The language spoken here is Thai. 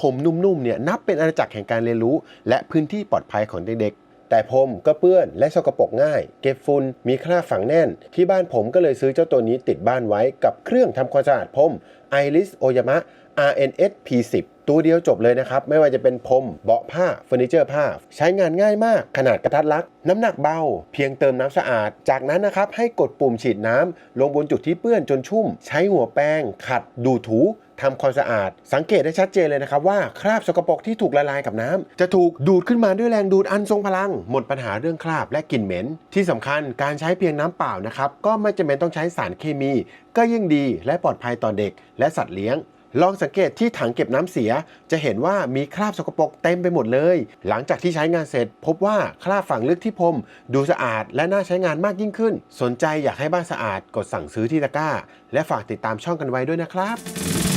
ผมนุ่มๆเนี่ยนับเป็นอาณาจักรแห่งการเรียนรู้ และพื้นที่ปลอดภัยของเด็กๆ แต่ผมก็เปื้อนและสกปรกง่าย เก็บฝุ่นมีคราบฝังแน่น ที่บ้านผมก็เลยซื้อเจ้าตัวนี้ติดบ้านไว้กับเครื่องทำความสะอาดผมไอริสโอยามะ RNS P10 ตัวเดียวจบเลยนะครับ ไม่ว่าจะเป็นพรมเบาะผ้าเฟอร์นิเจอร์ผ้า ใช้งานง่ายมาก ขนาดกระทัดรัดน้ำหนักเบา เพียงเติมน้ำสะอาด จากนั้นนะครับ ให้กดปุ่มฉีดน้ำลงบนจุดที่เปื้อนจนชุ่ม ใช้หัวแป้ง ขัดดูถูทำความสะอาด สังเกตได้ชัดเจนเลยนะครับว่าคราบสกปรกที่ถูกละลายกับน้ำจะถูกดูดขึ้นมาด้วยแรงดูดอันทรงพลัง หมดปัญหาเรื่องคราบและกลิ่นเหม็น ที่สำคัญการใช้เพียงน้ำเปล่านะครับก็ไม่จำเป็นต้องใช้สารเคมี ก็ยิ่งดีและปลอดภัยต่อเด็กและสัตว์เลี้ยง ลองสังเกตที่ถังเก็บน้ำเสีย จะเห็นว่ามีคราบสกปรกเต็มไปหมดเลย หลังจากที่ใช้งานเสร็จ พบว่าคราบฝังลึกที่พรมดูสะอาดและน่าใช้งานมากยิ่งขึ้น สนใจอยากให้บ้านสะอาดกดสั่งซื้อที่ตะกร้า และฝากติดตามช่องกันไว้ด้วยนะครับ